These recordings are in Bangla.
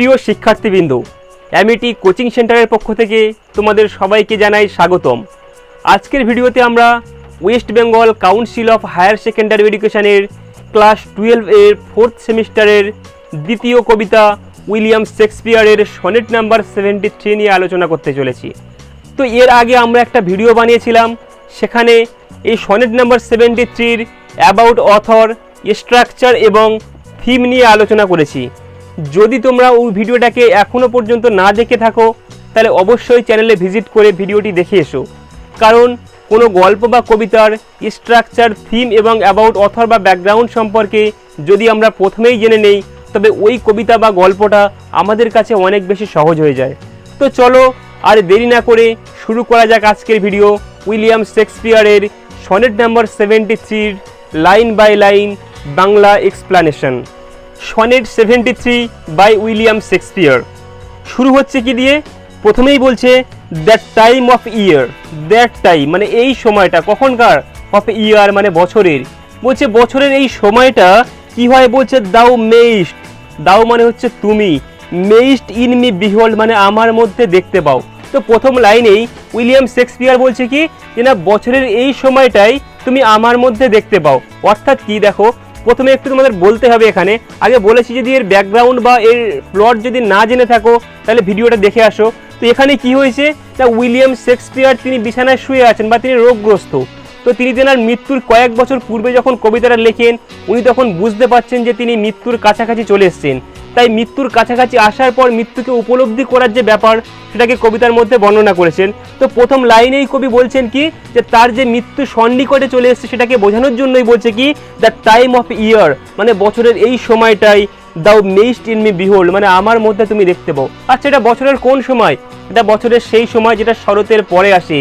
প্রিয় শিক্ষার্থীবৃন্দ অ্যামিটি কোচিং সেন্টারের পক্ষ থেকে তোমাদের সবাইকে জানাই স্বাগতম। আজকের ভিডিওতে আমরা West Bengal council of higher secondary এডুকেশনের ক্লাস টুয়েলভ এর ফোর্থ সেমিস্টারের দ্বিতীয় কবিতা উইলিয়াম শেক্সপিয়ারের সনেট নাম্বার সেভেন্টি থ্রি নিয়ে আলোচনা করতে চলেছি। তো এর আগে আমরা একটা ভিডিও বানিয়েছিলাম, সেখানে এই সনেট নাম্বার সেভেন্টি থ্রির অ্যাবাউট অথর স্ট্রাকচার এবং থিম নিয়ে আলোচনা করেছি। যদি তোমরা ওই ভিডিওটাকে এখনও পর্যন্ত না দেখে থাকো, তাহলে অবশ্যই চ্যানেলে ভিজিট করে ভিডিওটি দেখে এসো। কারণ কোনো গল্প বা কবিতার স্ট্রাকচার থিম এবং অ্যাবাউট অথর বা ব্যাকগ্রাউন্ড সম্পর্কে যদি আমরা প্রথমেই জেনে নেই, তবে ওই কবিতা বা গল্পটা আমাদের কাছে অনেক বেশি সহজ হয়ে যায়। তো চলো আর দেরি না করে শুরু করা যাক আজকের ভিডিও। উইলিয়াম শেক্সপিয়ারের সনেট নাম্বার সেভেন্টি থ্রির line by line Bangla explanation. Sonnet seventy three by William Shakespeare. শুরু হচ্ছে কি দিয়ে? প্রথমেই বলছে that time of year that time মানে এই সময়টা, কখনকার অফ ইয়ার মানে বছরের। বলছে, বছরের এই সময়টা কি হয়? বলছে দাও মেইস্ট দাও মানে হচ্ছে তুমি। মেইস্ট ইন মি বিহোল্ড মানে আমার মধ্যে দেখতে পাও। তো প্রথম লাইনেই উইলিয়াম শেক্সপিয়ার বলছে কি, যে না, বছরের এই সময়টাই তুমি আমার মধ্যে দেখতে পাও। অর্থাৎ কি দেখো প্রথমে একটু তোমাদের বলতে হবে এখানে। আগে বলেছি যদি এর ব্যাকগ্রাউন্ড বা এর প্লট যদি না জেনে থাকো, তাহলে ভিডিওটা দেখে আসো। তো এখানে কি হয়েছে? না উইলিয়াম শেক্সপিয়ার তিনি বিছানায় শুয়ে আছেন বা তিনি রোগগ্রস্ত। তো তিনি তেনার মৃত্যুর কয়েক বছর পূর্বে যখন কবিতাটা লেখেন, উনি তখন বুঝতে পারছেন যে তিনি মৃত্যুর কাছাকাছি চলে এসেছেন। তাই মৃত্যুর কাছাকাছি আসার পর মৃত্যুকে উপলব্ধি করার যে ব্যাপার, সেটাকে কবিতার মধ্যে বর্ণনা করেছেন। তো প্রথম লাইনেই কবি বলছেন কি, যে তার যে মৃত্যু সন্নিকটে চলে এসেছে সেটাকে বোঝানোর জন্যই বলছে কি দ্য টাইম অফ ইয়ার মানে বছরের এই সময়টাই দাও মেইস্ট ইন মি বিহোল্ড মানে আমার মধ্যে তুমি দেখতে পাও। আচ্ছা এটা বছরের কোন সময়? এটা বছরের সেই সময় যেটা শরতের পরে আসে।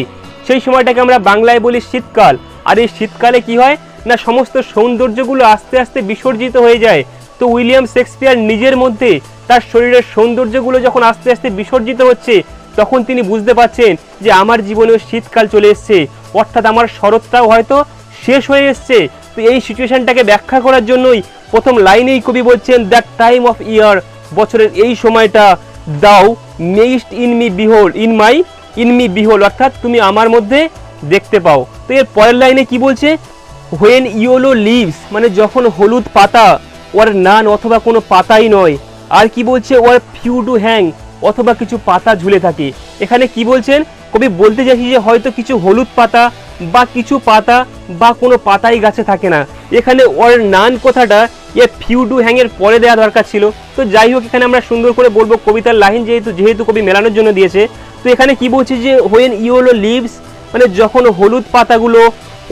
সেই সময়টাকে আমরা বাংলায় বলি শীতকাল। আর এই শীতকালে কি হয়? না, সমস্ত সৌন্দর্যগুলো আস্তে আস্তে বিসর্জিত হয়ে যায়। তো উইলিয়াম শেক্সপিয়ার নিজের মধ্যে তার শরীরের সৌন্দর্যগুলো যখন আস্তে আস্তে বিসর্জিত হচ্ছে, তখন তিনি বুঝতে পারছেন যে আমার জীবনেও শীতকাল চলে এসছে। অর্থাৎ আমার শরৎটাও হয়তো শেষ হয়ে এসছে। তো এই সিচুয়েশনটাকে ব্যাখ্যা করার জন্যই প্রথম লাইনেই কবি বলছেন দ্যাট টাইম অফ ইয়ার বছরের এই সময়টা, thou mayst in me behold, in my, in me behold অর্থাৎ তুমি আমার মধ্যে দেখতে পাও। তো এর পরের লাইনে কি বলছে? হোয়েন ইয়োলো লিভস মানে যখন হলুদ পাতা ওর নান অথবা কোনো পাতাই নয়। আর কি বলছে ওর ফিউ ডু হ্যাং অথবা কিছু পাতা ঝুলে থাকে। এখানে কি বলছেন? কবি বলতে চাইছি যে হয়তো কিছু হলুদ পাতা বা কিছু পাতা বা কোনো পাতাই গাছে থাকে না। এখানে ওর নান কথাটা এ ফিউ ডু হ্যাংয়ের পরে দেওয়া দরকার ছিল। তো যাই হোক, এখানে আমরা সুন্দর করে বলব কবিতার লাইন যেহেতু যেহেতু কবি মেলানোর জন্য দিয়েছে। তো এখানে কি বলছে যে হোয়েন ইয়োলো লিভস মানে যখন হলুদ পাতাগুলো,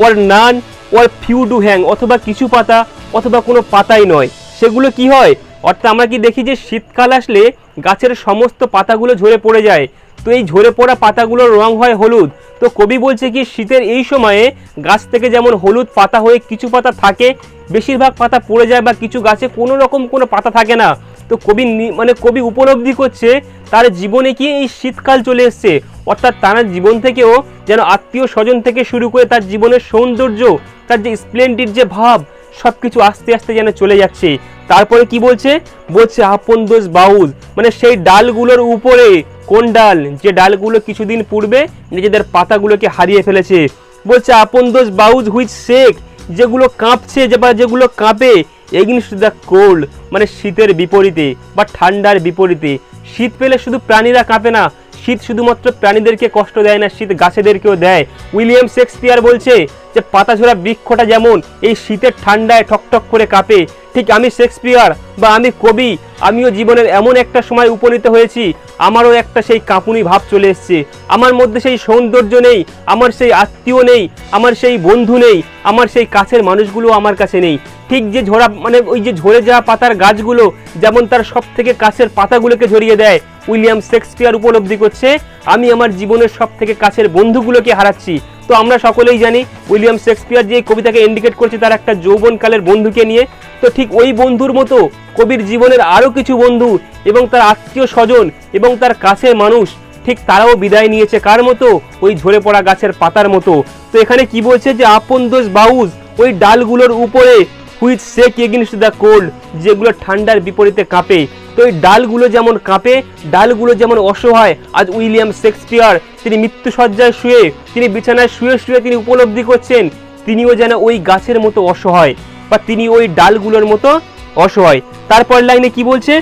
or none, or few do hang অথবা কিছু পাতা অথবা কোনো পাতাই নয়। সেগুলো কি হয়? অর্থাৎ আমরা কি দেখি যে শীতকাল আসলে গাছের সমস্ত পাতাগুলো ঝরে পড়ে যায়। তো এই ঝরে পড়া পাতাগুলোর রং হয় হলুদ। তো কবি বলছে কি, শীতের এই সময়ে গাছ থেকে যেমন হলুদ পাতা হয়ে কিছু পাতা থাকে, বেশিরভাগ পাতা পড়ে যায় বা কিছু গাছে কোনো রকম কোনো পাতা থাকে না। তো কবি মানে কবি উপলব্ধি করছে, তার জীবনে কি এই শীতকাল চলে এসছে? অর্থাৎ তার জীবন থেকেও যেন আত্মীয় স্বজন থেকে শুরু করে তার জীবনের সৌন্দর্য, তার যে স্প্লেন্ডিড যে ভাব সব কিছু আস্তে আস্তে যেন চলে যাচ্ছে। তারপরে কি বলছে? বলছে, আপন দোষ বাউল। মানে সেই ডালগুলোর উপরে, কোন ডাল? যে ডালগুলো কিছুদিন পূর্বে নিজেদের পাতাগুলোকে হারিয়ে ফেলেছে। বলছে, আপন দোষ বাউজ হুইচ শেখ যেগুলো কাঁপছে যে বা যেগুলো কাঁপে এগিনস্ট দ্য কোল্ড। মানে শীতের বিপরীতে বা ঠান্ডার বিপরীতে। শীত পেলে শুধু প্রাণীরা কাঁপে না শীত শুধুমাত্র প্রাণীদেরকে কষ্ট দেয় না, শীত গাছেদেরকেও দেয়। উইলিয়াম শেক্সপিয়ার বলছে যে, পাতাঝোরা বৃক্ষটা যেমন এই শীতের ঠান্ডায় ঠকঠক করে কাঁপে ঠিক আমি শেক্সপিয়ার বা আমি কবি, আমিও জীবনের এমন একটা সময় উপনীত হয়েছি, আমারও একটা সেই কাঁপুনি ভাব চলে এসছে। আমার মধ্যে সেই সৌন্দর্য নেই, আমার সেই আত্মীয় নেই, আমার সেই বন্ধু নেই, আমার সেই কাছের মানুষগুলো আমার কাছে নেই। ঠিক যে ঝরা মানে ওই যে ঝরে যাওয়া পাতার গাছগুলো যেমন তার সব থেকে কাছের পাতাগুলোকে ঝরিয়ে দেয়, উইলিয়াম শেক্সপিয়ার উপলব্ধি করছে, আমি আমার জীবনের সব থেকে কাছের বন্ধুগুলোকে হারাচ্ছি। তো আমরা সকলেই জানি উইলিয়াম শেক্সপিয়ার যে কবিতাকে ইন্ডিকেট করছে তার একটা যৌবনকালের বন্ধুকে নিয়ে। তো ঠিক ওই বন্ধুর মতো কবির জীবনের আরও কিছু বন্ধু এবং তার আত্মীয় স্বজন এবং তার কাছের মানুষ, ঠিক তারাও বিদায় নিয়েছে। কার মতো? ওই ঝরে পড়া গাছের পাতার মতো। তো এখানে কি বলছে যে আপন দোষ বাউজ ওই ডালগুলোর উপরে which shake against the cold যেগুলো ঠান্ডার বিপরীতে কাঁপে। তো এই ডালগুলো যেমন কাঁপে, ডালগুলো যেমন অসহায়, আজ উইলিয়াম শেক্সপিয়ার তিনি মৃত্যুসজ্জায় শুয়ে, তিনি বিছানায় শুয়ে শুয়ে তিনি উপলব্ধি করছেন, তিনিও যেন ওই গাছের মতো অসহায়, বা তিনি ওই ডালগুলোর মতো অসহায়। তারপর লাইনে কি বলছে?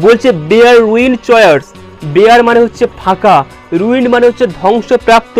বলছে বেয়ার রুইন চয়ার্স বেয়ার মানে হচ্ছে ফাঁকা। রুইন মানে হচ্ছে ধ্বংসপ্রাপ্ত।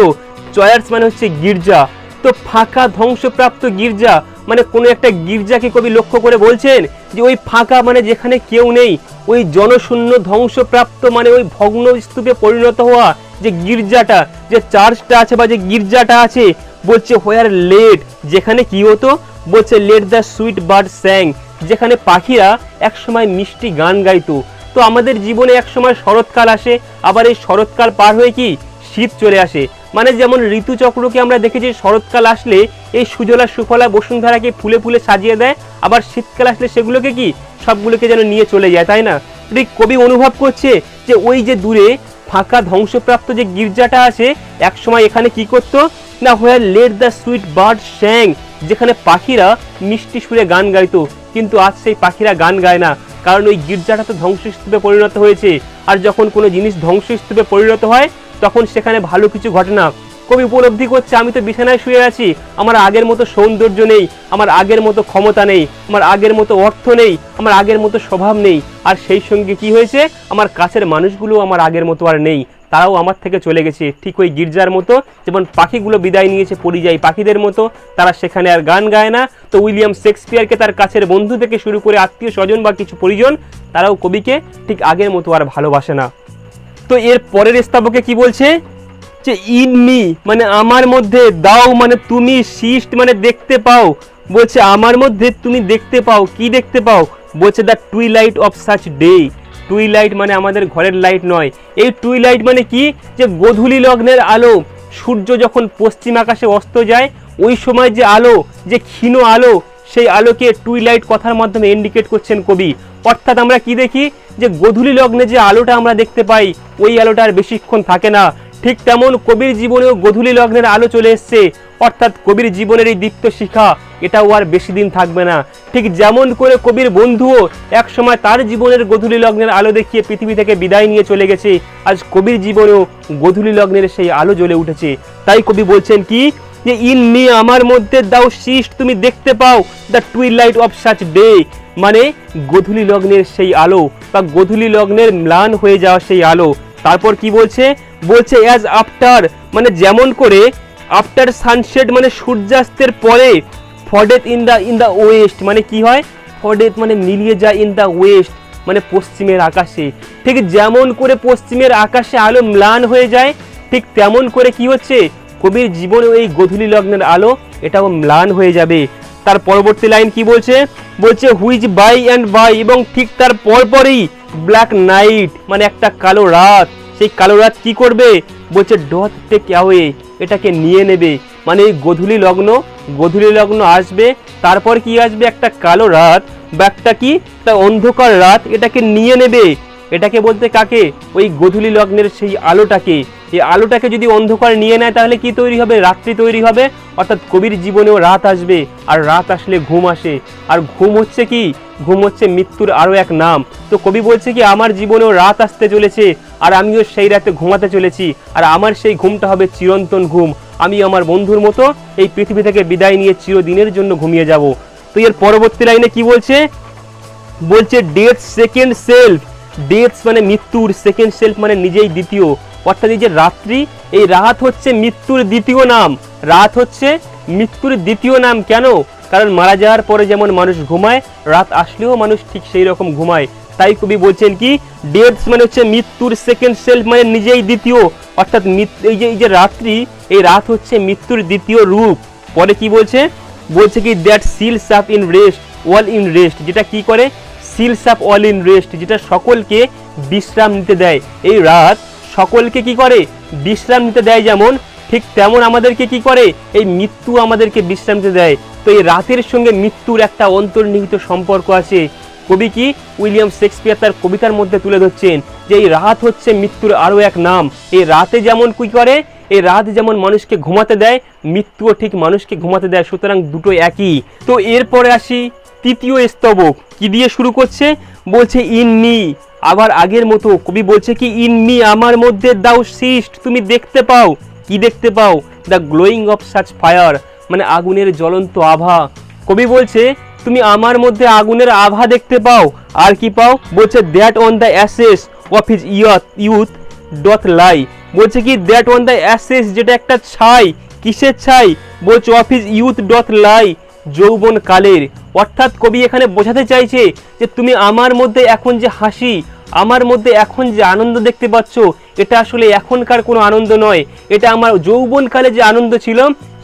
চয়ার্স মানে হচ্ছে গির্জা। তো ফাঁকা ধ্বংসপ্রাপ্ত গির্জা। মানে কোনো একটা গির্জাকে কবি লক্ষ্য করে বলছেন যে ওই ফাঁকা মানে যেখানে কেউ নেই, ওই জনশূন্য ধ্বংসপ্রাপ্ত মানে ওই ভগ্ন স্তূপে পরিণত হওয়া যে গির্জাটা, যে চার্চটা আছে বা যে গির্জাটা আছে, বলছে হোয়ার লেট যেখানে কি হতো? বলছে late the sweet bird sang যেখানে পাখিরা একসময় মিষ্টি গান গাইতো। তো আমাদের জীবনে একসময় শরৎকাল আসে, আবার এই শরৎকাল পার হয়ে কি? শীত চলে আসে। মানে যেমন ঋতুচক্রকে আমরা দেখেছি, শরৎকাল আসলে এই সুজলা, সুফলা, বসুন্ধরাকে ফুলে ফুলে সাজিয়ে দেয়, আবার শীতকাল আসলে সেগুলোকে কি, সবগুলোকে যেন নিয়ে চলে যায়, তাই না? ঠিক কবি অনুভব করছে যে ওই যে দূরে ফাঁকা ধ্বংসপ্রাপ্ত যে গির্জাটা আছে, একসময় এখানে কি করতো? না where late the sweet bird sang যেখানে পাখিরা মিষ্টি সুরে গান গাইতো। কিন্তু আজ সেই পাখিরা গান গায় না, কারণ ওই গির্জাটা তো ধ্বংসস্তূপে পরিণত হয়েছে। আর যখন কোনো জিনিস ধ্বংসস্তূপে পরিণত হয় তখন সেখানে ভালো কিছু ঘটে না কবি উপলব্ধি করছে, আমি তো বিছানায় শুয়ে আছি। আমার আগের মতো সৌন্দর্য নেই, আমার আগের মতো ক্ষমতা নেই, আমার আগের মতো অর্থ নেই, আমার আগের মতো স্বভাব নেই। আর সেই সঙ্গে কি হয়েছে? আমার কাছের মানুষগুলো আমার আগের মতো আর নেই। তারাও আমার থেকে চলে গেছে। ঠিক ওই গির্জার মতো, যেমন পাখিগুলো বিদায় নিয়েছে পরিযায়ী পাখিদের মতো, তারা সেখানে আর গান গায় না। তো উইলিয়াম শেক্সপিয়ারকে তার কাছের বন্ধু থেকে শুরু করে আত্মীয় স্বজন বা কিছু পরিজন, তারাও কবিকে ঠিক আগের মতো আর ভালোবাসে না। তো এর পরের স্থাপকে কি বলছে? যে ইন মি মানে আমার মধ্যে দাও মানে তুমি সিস্ট মানে দেখতে পাও। বলছে, আমার মধ্যে তুমি দেখতে পাও, কি দেখতে পাও? বলছে the twilight of such day twilight মানে আমাদের ঘরের লাইট নয়। এই টুইলাইট মানে কি? যে গোধূলি লগ্নের আলো। সূর্য যখন পশ্চিম আকাশে অস্ত যায়, ওই সময় যে আলো, যে ক্ষীণ আলো সেই আলোকে টুইলাইট কথার মাধ্যমে ইন্ডিকেট করছেন কবি। অর্থাৎ আমরা কি দেখি? যে গোধূলি লগ্নে যে আলোটা আমরা দেখতে পাই, ওই আলোটা আর বেশিক্ষণ থাকে না। ঠিক তেমন কবির জীবনেও গধূলি লগ্নের আলো চলে এসছে। অর্থাৎ কবির জীবনের এই দীপ্ত শিখা, এটাও আর বেশি দিন থাকবে না। ঠিক যেমন করে কবির বন্ধুও এক সময় তার জীবনের গধূলি লগ্নের আলো দেখিয়ে পৃথিবী থেকে বিদায় নিয়ে চলে গেছে। আজ কবির জীবনেও গধূলি লগ্নের সেই আলো জ্বলে উঠেছে। তাই কবি বলছেন কি? যে ইন মি আমার মধ্যে দাও শিষ্ট তুমি দেখতে পাও the twilight of such day. মানে গোধূলি লগ্নের সেই আলো বা গোধূলি লগ্নের ম্লান হয়ে যাওয়া সেই আলো। তারপর কি বলছে? বলছে অ্যাজ আফটার মানে যেমন করে আফটার সানসেট মানে সূর্যাস্তের পরে fadeth in the in the west মানে কি হয়? ফডেথ মানে মিলিয়ে যায় ইন দ্য ওয়েস্ট মানে পশ্চিমের আকাশে। ঠিক যেমন করে পশ্চিমের আকাশে আলো ম্লান হয়ে যায়, ঠিক তেমন করে কি হচ্ছে? কবির জীবনে এই গধূলি লগ্নের আলো এটাও ম্লান হয়ে যাবে। তার পরবর্তী লাইন কি বলছে? বলছে, হুইজ বাই অ্যান্ড বাই এবং ঠিক তার পরপরই ব্ল্যাক নাইট মানে একটা কালো রাত। সেই কালো রাত কি করবে? বলছে, ডথ টেক অ্যাওয়ে, এটাকে নিয়ে নেবে। মানে এই গধূলি লগ্ন গধূলি লগ্ন আসবে, তারপর কি আসবে? একটা কালো রাত। বা একটা কি? তা অন্ধকার রাত, এটাকে নিয়ে নেবে। এটাকে বলতে কাকে? ওই গধূলি লগ্নের সেই আলোটাকে। এই আলোটাকে যদি অন্ধকার নিয়ে নেয়, তাহলে কি তৈরি হবে? রাত্রি তৈরি হবে। অর্থাৎ কবির জীবনেও রাত আসবে আর রাত আসলে ঘুম আসে। আর ঘুম হচ্ছে কি? ঘুম হচ্ছে মৃত্যুর আরও এক নাম। তো কবি বলছে কি, আমার জীবনেও রাত আসতে চলেছে আর আমিও সেই রাতে ঘুমাতে চলেছি। আর আমার সেই ঘুমটা হবে চিরন্তন ঘুম। আমি আমার বন্ধুর মতো এই পৃথিবী থেকে বিদায় নিয়ে চিরদিনের জন্য ঘুমিয়ে যাব। তো এর পরবর্তী লাইনে কি বলছে? বলছে ডেথ সেকেন্ড সেলফ ডেথ মানে মৃত্যুর সেকেন্ড সেলফ মানে নিজেই দ্বিতীয়। অর্থাৎ এই যে রাত্রি, এই রাত হচ্ছে মৃত্যুর দ্বিতীয় নাম। রাত হচ্ছে মৃত্যুর দ্বিতীয় নাম কেন? কারণ মারা যাওয়ার পরে যেমন মানুষ ঘুমায়, রাত আসলেও মানুষ ঠিক সেই রকম ঘুমায়। তাই কবি বলছেন কি ডেথ মানে হচ্ছে মৃত্যুর সেকেন্ড সেলফ মানে নিজেই দ্বিতীয়। অর্থাৎ এই যে এই যে রাত্রি, এই রাত হচ্ছে মৃত্যুর দ্বিতীয় রূপ। পরে কি বলছে? বলছে কি that seals up in rest all in rest যেটা কি করে? Seals up all in rest যেটা সকলকে বিশ্রাম নিতে দেয়। এই রাত সকলকে কি করে? বিশ্রাম নিতে দেয় যেমন, ঠিক তেমন আমাদেরকে কি করে? এই মৃত্যু আমাদেরকে বিশ্রাম নিতে দেয়। তো এই রাতের সঙ্গে মৃত্যুর একটা অন্তর্নিহিত সম্পর্ক আছে। কবি কি? উইলিয়াম শেক্সপিয়ার তার কবিতার মধ্যে তুলে ধরছেন যে, এই রাত হচ্ছে মৃত্যুর আরও এক নাম। এই রাতে যেমন কি করে? এই রাত যেমন মানুষকে ঘুমাতে দেয়, মৃত্যুও ঠিক মানুষকে ঘুমাতে দেয়, সুতরাং দুটো একই। তো এরপরে আসি তৃতীয় স্তবক। কি দিয়ে শুরু করছে? বলছে ইন মি আবার আগের মতো কবি বলছে কি ইন মি আমার মধ্যে দাও সিস্ট তুমি দেখতে পাও। কি দেখতে পাও? The glowing of such fire মানে আগুনের জ্বলন্ত আভা। কবি বলছে, তুমি আমার মধ্যে আগুনের আভা দেখতে পাও, আর কি পাও? বলছে that on the ashes of his youth youth doth lie বলছে কি দ্যাট অন দ্য অ্যাসেস যেটা একটা ছাই, কিসের ছাই? বলছে of his youth doth lie যৌবন কালের অর্থাৎ কবি এখানে বোঝাতে চাইছে যে তুমি আমার মধ্যে এখন যে হাসি, আমার মধ্যে এখন যে আনন্দ দেখতে পাচ্ছ, এটা আসলে এখনকার কোনো আনন্দ নয়। এটা আমার যৌবনকালে যে আনন্দ ছিল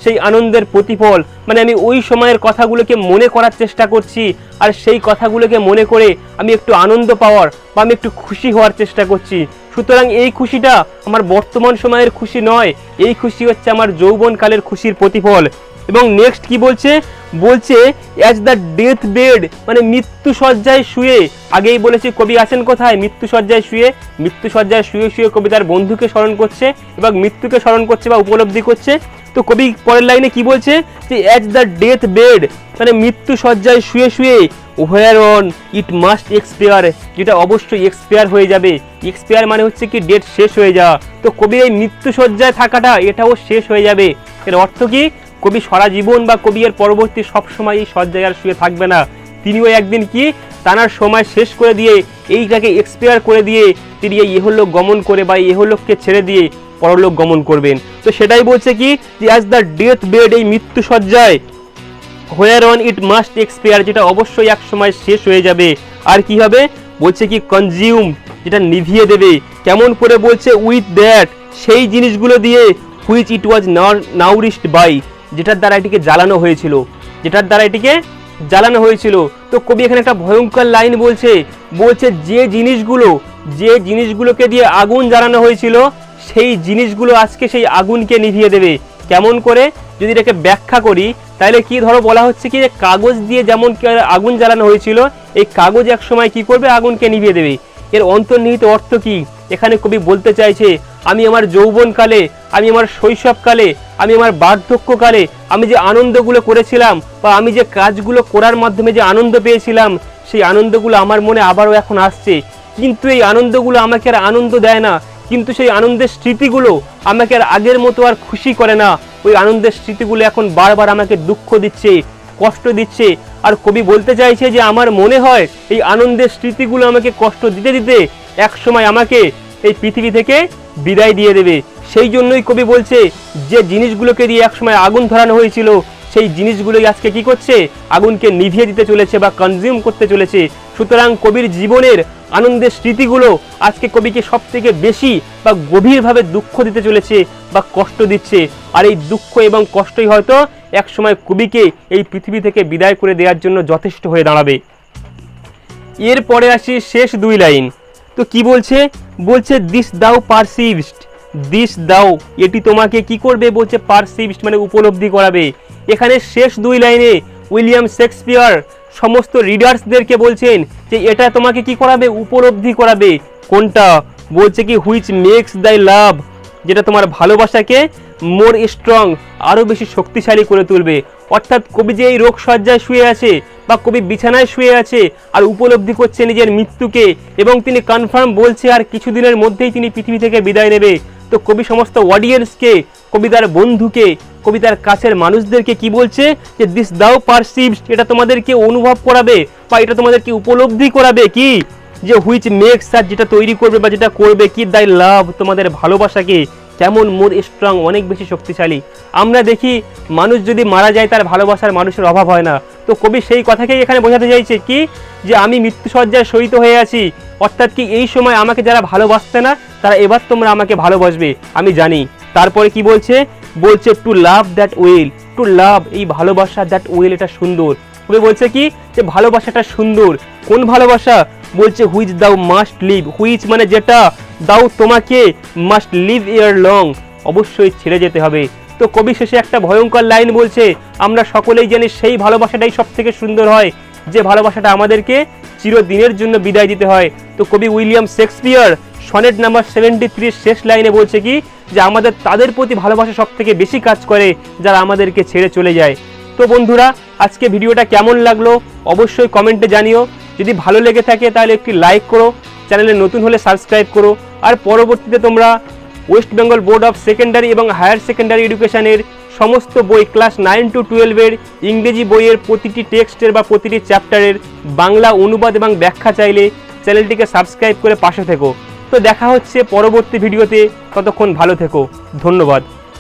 সেই আনন্দের প্রতিফল। মানে আমি ওই সময়ের কথাগুলোকে মনে করার চেষ্টা করছি, আর সেই কথাগুলোকে মনে করে আমি একটু আনন্দ পাওয়ার বা আমি একটু খুশি হওয়ার চেষ্টা করছি। সুতরাং এই খুশিটা আমার বর্তমান সময়ের খুশি নয়, এই খুশি হচ্ছে আমার যৌবনকালের খুশির প্রতিফল। এবং নেক্সট কি বলছে? বলছে অ্যাজ দ্য ডেথ বেড মানে মৃত্যু সজ্জায় শুয়ে, আগেই বলেছি কবি আছেন কোথায়? মৃত্যু সজ্জায় শুয়ে, মৃত্যু সজ্জায় শুয়ে শুয়ে কবি তার বন্ধুকে স্মরণ করছে এবং মৃত্যুকে স্মরণ করছে বা উপলব্ধি করছে। তো কবি পরের লাইনে কি বলছে? যে অ্যাজ দ্য ডেথ বেড মানে মৃত্যু সজ্জায় শুয়ে শুয়ে whereon it must expire যেটা অবশ্যই এক্সপায়ার হয়ে যাবে। এক্সপায়ার মানে হচ্ছে কি ডেট শেষ হয়ে যাওয়া। তো কবির এই মৃত্যু সজ্জায় থাকাটা, এটাও শেষ হয়ে যাবে। এর অর্থ কি? কবি সারা জীবন বা কবি এর পরবর্তী সবসময় এই সজ্জায় আর শুয়ে থাকবে না। তিনিও একদিন কি তানার সময় শেষ করে দিয়ে এইটাকে এক্সপায়ার করে দিয়ে তিনি এই ইহলোক গমন করে বা ইহলোককে ছেড়ে দিয়ে পরলোক গমন করবেন। তো সেটাই বলছে কি যে অ্যাজ দ্য ডেথ বেড এই মৃত্যু সজ্জায় whereon it must expire যেটা অবশ্যই এক সময় শেষ হয়ে যাবে। আর কি হবে? বলছে কি কনজিউম যেটা নিভিয়ে দেবে। কেমন করে বলছে? উইথ দ্যাট সেই জিনিসগুলো দিয়ে হুইচ ইট ওয়াজ নাউরিস্ট বাই যেটার দ্বারা এটিকে জ্বালানো হয়েছিল, যেটার দ্বারা এটিকে জ্বালানো হয়েছিল। তো কবি এখানে একটা ভয়ঙ্কর লাইন বলছে বলছে যে জিনিসগুলো, যে জিনিসগুলোকে দিয়ে আগুন জ্বালানো হয়েছিল, সেই জিনিসগুলো আজকে সেই আগুনকে নিভিয়ে দেবে। কেমন করে? যদি এটাকে ব্যাখ্যা করি, তাহলে কি ধরো বলা হচ্ছে কি যে কাগজ দিয়ে যেমন আগুন জ্বালানো হয়েছিল, এই কাগজ এক সময় কি করবে? আগুনকে নিভিয়ে দেবে। এর অন্তর্নিহিত অর্থ কি? এখানে কবি বলতে চাইছে আমি আমার যৌবনকালে, আমি আমার শৈশবকালে, আমি আমার বার্ধক্যকালে, আমি যে আনন্দগুলো করেছিলাম বা আমি যে কাজগুলো করার মাধ্যমে যে আনন্দ পেয়েছিলাম, সেই আনন্দগুলো আমার মনে আবারও এখন আসছে। কিন্তু এই আনন্দগুলো আমাকে আর আনন্দ দেয় না। কিন্তু সেই আনন্দের স্মৃতিগুলো আমাকে আর আগের মতো আর খুশি করে না। ওই আনন্দের স্মৃতিগুলো এখন বারবার আমাকে দুঃখ দিচ্ছে, কষ্ট দিচ্ছে। আর কবি বলতে চাইছে যে আমার মনে হয় এই আনন্দের স্মৃতিগুলো আমাকে কষ্ট দিতে দিতে এক সময় আমাকে এই পৃথিবী থেকে বিদায় দিয়ে দেবে। সেই জন্যই কবি বলছে, যে জিনিসগুলোকে দিয়ে একসময় আগুন ধরানো হয়েছিল, সেই জিনিসগুলোই আজকে কি করছে? আগুনকে নিভিয়ে দিতে চলেছে বা কনজিউম করতে চলেছে। সুতরাং কবির জীবনের আনন্দের স্মৃতিগুলো আজকে কবিকে সব থেকে বেশি বা গভীরভাবে দুঃখ দিতে চলেছে বা কষ্ট দিচ্ছে। আর এই দুঃখ এবং কষ্টই হয়তো একসময় কবিকে এই পৃথিবী থেকে বিদায় করে দেওয়ার জন্য যথেষ্ট হয়ে দাঁড়াবে। এরপরে আসি শেষ দুই লাইন। তো কি বলছে? বলছে দিস দাও পারসিভড দিস দাও এটি তোমাকে কি করবে? বলছে পারসিভড মানে উপলব্ধি করাবে। এখানে শেষ দুই লাইনে উইলিয়াম শেক্সপিয়ার সমস্ত রিডার্সদেরকে বলছেন যে, এটা তোমাকে কি করাবে? উপলব্ধি করাবে। কোনটা? বলছে কি হুইচ মেক্স দাই লাভ যেটা তোমার ভালোবাসাকে মোর স্ট্রং আরও বেশি শক্তিশালী করে তুলবে। অর্থাৎ কবি যে এই রোগ সজ্জায় শুয়ে আছে বা কবি বিছানায় শুয়ে আছে আর উপলব্ধি করছে নিজের মৃত্যুকে এবং তিনি কনফার্ম বলছে আর কিছুদিনের মধ্যেই তিনি পৃথিবী থেকে বিদায় নেবে। তো কবি সমস্ত অডিয়েন্সকে কবিতার বন্ধুকে, কবিতার কাছের মানুষদেরকে কি বলছে? যে দিস দাও পারসিভস এটা তোমাদেরকে অনুভব করাবে বা এটা তোমাদেরকে উপলব্ধি করাবে কি? যে হুইচ মেক্স আর যেটা তৈরি করবে বা যেটা করবে, কি দাই লাভ তোমাদের ভালোবাসাকে কেমন মোর স্ট্রং অনেক বেশি শক্তিশালী। আমরা দেখি মানুষ যদি মারা যায়, তার ভালোবাসার মানুষের অভাব হয় না। তো কবি সেই কথাকেই এখানে বোঝাতে চাইছে কি? যে আমি মৃত্যুসজ্জায় শহীদ হয়ে আছি। অর্থাৎ কি এই সময় আমাকে যারা ভালোবাসতে না, তারা এবার তোমরা আমাকে ভালোবাসবে? আমি জানি। তারপরে কি বলছে? বলছে to love that will to love এই ভালোবাসা দ্যাট উইল এটা সুন্দর। কবি বলছে কি? যে ভালোবাসাটা সুন্দর। কোন ভালোবাসা? বলছে হুইচ দাও মাস্ট লিভ হুইচ মানে যেটা? দাও তোমাকে মাস্ট লিভ ইয়ার লং অবশ্যই ছেড়ে যেতে হবে। তো কবি শেষে একটা ভয়ঙ্কর লাইন বলছে, আমরা সকলেই জানি সেই ভালোবাসাটাই সব থেকে সুন্দর হয়, যে ভালোবাসাটা আমাদেরকে চিরদিনের জন্য বিদায় দিতে হয়। তো কবি William Shakespeare sonnet number seventy থ্রির শেষ লাইনে বলছে কি, যে আমাদের, তাদের প্রতি ভালোবাসা সব থেকে বেশি কাজ করে, যারা আমাদেরকে ছেড়ে চলে যায়। তো বন্ধুরা, আজকে ভিডিওটা কেমন লাগল অবশ্যই কমেন্টে জানিও। যদি ভালো লেগে থাকে তাহলে একটি লাইক করো, চ্যানেলে নতুন হলে সাবস্ক্রাইব করো। আর পরবর্তীতে তোমরা West Bengal board of secondary এবং হায়ার সেকেন্ডারি এডুকেশনের সমস্ত বই ক্লাস নাইন টু টুয়েলভের ইংরেজি বইয়ের প্রতিটি টেক্সটের বা প্রতিটি চ্যাপ্টারের বাংলা অনুবাদ এবং ব্যাখ্যা চাইলে চ্যানেলটিকে সাবস্ক্রাইব করে পাশে থেকো। তো দেখা হচ্ছে পরবর্তী ভিডিওতে ততক্ষণ ভালো থেকো। ধন্যবাদ।